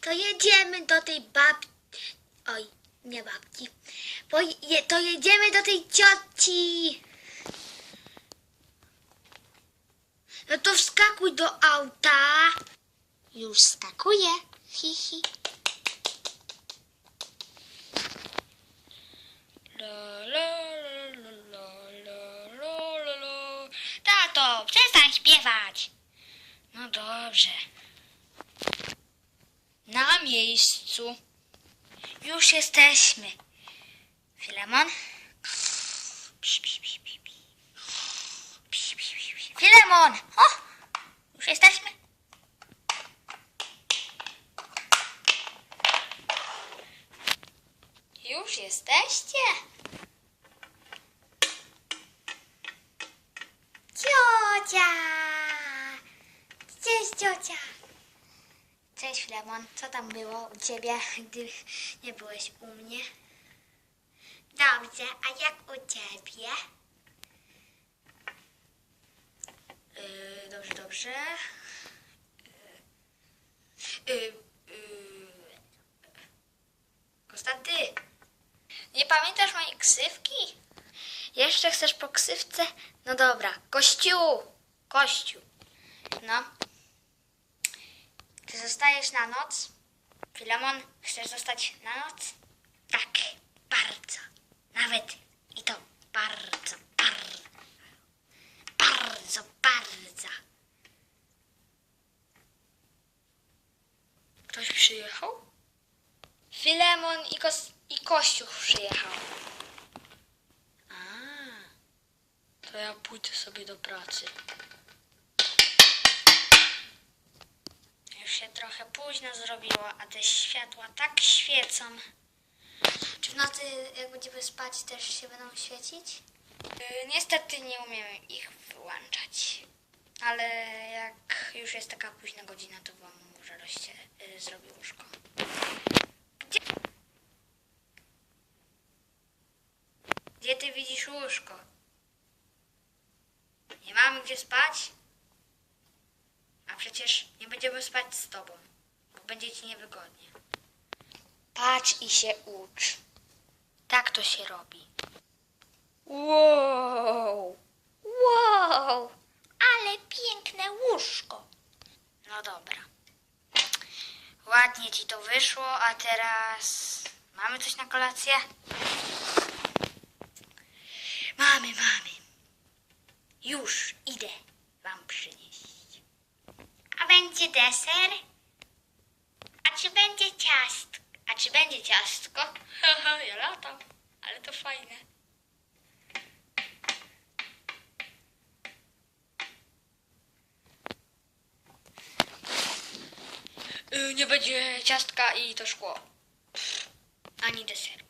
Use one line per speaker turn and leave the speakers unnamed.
To jedziemy do tej babci. Oj, nie babci. Je, to jedziemy do tej cioci. No to wskakuj do auta. Już skakuję. Hi, hi.
Tato, przestań śpiewać. No dobrze. Na miejscu. Już jesteśmy. Filemon? Filemon! O! Już jesteśmy? Już jesteście?
Ciocia. Cześć, ciocia.
Cześć Filemon, co tam było u ciebie, gdy nie byłeś u mnie?
Dobrze, a jak u ciebie?
Yy, dobrze, dobrze. Yy, yy, Konstanty, nie pamiętasz mojej ksywki? Jeszcze chcesz po ksywce? No dobra, kościół, kościół. No. Zostajesz na noc? Filemon, chcesz zostać na noc? Tak, bardzo. Nawet i to bardzo, bardzo. Bardzo, bardzo. Ktoś przyjechał? Filemon i, kos- i Kościół przyjechał. A, to ja pójdę sobie do pracy. Się trochę późno zrobiło, a te światła tak świecą. Czy w nocy, jak będziemy spać, też się będą świecić? Y, Niestety nie umiem ich wyłączać. Ale jak już jest taka późna godzina, to wam może roście y, zrobię łóżko. Gdzie? Gdzie ty widzisz łóżko? Nie mamy gdzie spać? Przecież nie będziemy spać z tobą, bo będzie ci niewygodnie. Patrz i się ucz. Tak to się robi. Wow!
Wow, ale piękne łóżko.
No dobra. Ładnie ci to wyszło, a teraz mamy coś na kolację? Mamy, mamy. Już idę
będzie deser? A czy będzie ciastko?
A czy będzie ciastko? Haha, ja latam, ale to fajne. Y, Nie będzie ciastka i to szkło. Ani deseru.